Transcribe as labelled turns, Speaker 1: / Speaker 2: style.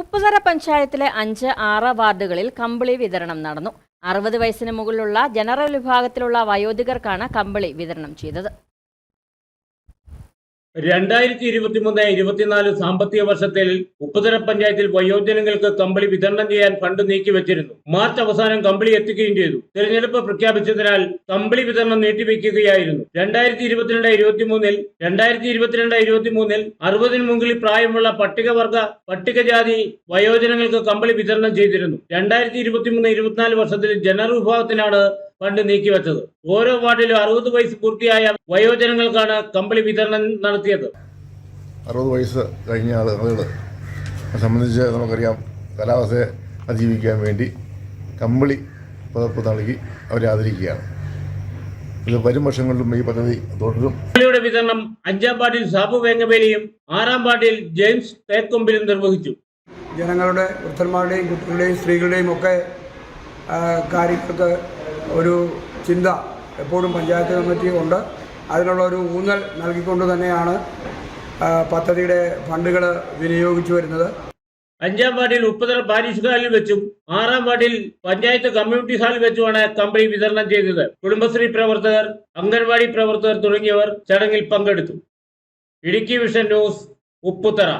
Speaker 1: ഉപ്പുതറ പഞ്ചായത്തിലെ അഞ്ച് ആറ് വാർഡുകളിൽ കമ്പിളി വിതരണം നടന്നു. അറുപത് വയസ്സിന് മുകളിലുള്ള ജനറൽ വിഭാഗത്തിലുള്ള വയോധികർക്കാണ് കമ്പിളി വിതരണം ചെയ്തത്.
Speaker 2: രണ്ടായിരത്തി ഇരുപത്തിമൂന്ന് ഇരുപത്തിനാല് സാമ്പത്തിക വർഷത്തിൽ ഉപ്പുതര പഞ്ചായത്തിൽ വയോജനങ്ങൾക്ക് കമ്പിളി വിതരണം ചെയ്യാൻ ഫണ്ട് നീക്കിവെച്ചിരുന്നു. മാർച്ച് അവസാനം കമ്പിളി എത്തിക്കുകയും ചെയ്തു. തെരഞ്ഞെടുപ്പ് പ്രഖ്യാപിച്ചതിനാൽ കമ്പിളി വിതരണം നീട്ടിവെക്കുകയായിരുന്നു. രണ്ടായിരത്തി ഇരുപത്തിരണ്ട് ഇരുപത്തിമൂന്നിൽ രണ്ടായിരത്തി ഇരുപത്തിരണ്ട് ഇരുപത്തിമൂന്നിൽ അറുപതിന് മുകളിൽ പ്രായമുള്ള പട്ടികവർഗ പട്ടികജാതി വയോജനങ്ങൾക്ക് കമ്പിളി വിതരണം ചെയ്തിരുന്നു. രണ്ടായിരത്തി ഇരുപത്തിമൂന്ന് ഇരുപത്തിനാല് വർഷത്തിൽ ജനറൽ വിഭാഗത്തിനാണ് ഫണ്ട് നീക്കിവെച്ചത് ഓരോ വാർഡിലും അറുപത് വയസ്സ് പൂർത്തിയായ വയോജനങ്ങൾക്കാണ് കമ്പിളി വിതരണം നടത്തിയത്.
Speaker 3: അറുപത് വയസ്സ് കഴിഞ്ഞ ആളുകൾ സംബന്ധിച്ച് നമുക്കറിയാം കാലാവസ്ഥയെ അതിജീവിക്കാൻ വേണ്ടി കമ്പിളി പതപ്പ് നൽകി അവരെ ആദരിക്കുകയാണ്. ഇത് വരും വർഷങ്ങളിലും ഈ പദ്ധതി തുടരും.
Speaker 2: കമ്പിളിയുടെ വിതരണം അഞ്ചാം വാർഡിൽ സാബു വേങ്ങവേലിയും ആറാം വാർഡിൽ ജെയിംസ് തേക്കൊമ്പിലും നിർവഹിച്ചു.
Speaker 4: ജനങ്ങളുടെ വൃദ്ധന്മാരുടെയും കുട്ടികളുടെയും സ്ത്രീകളുടെയും ഒക്കെ കാര്യങ്ങൾക്ക് ഒരു ചിന്ത എപ്പോഴും പഞ്ചായത്ത് കമ്മിറ്റി ഉണ്ട്. അതിനുള്ള ഒരു ഊന്നൽ നൽകിക്കൊണ്ട് തന്നെയാണ് പദ്ധതിയുടെ ഫണ്ടുകൾ വിനിയോഗിച്ചു വരുന്നത്.
Speaker 2: അഞ്ചാം വാർഡിൽ ഉപ്പുതറ പാരീഷ് ഹാളിൽ വെച്ചും ആറാം വാർഡിൽ പഞ്ചായത്ത് കമ്മ്യൂണിറ്റി ഹാളിൽ വെച്ചുമാണ് കമ്പനി വിതരണം ചെയ്തത്. കുടുംബശ്രീ പ്രവർത്തകർ അംഗൻവാടി പ്രവർത്തകർ തുടങ്ങിയവർ ചടങ്ങിൽ പങ്കെടുത്തു. Idukki vision news Upputhara.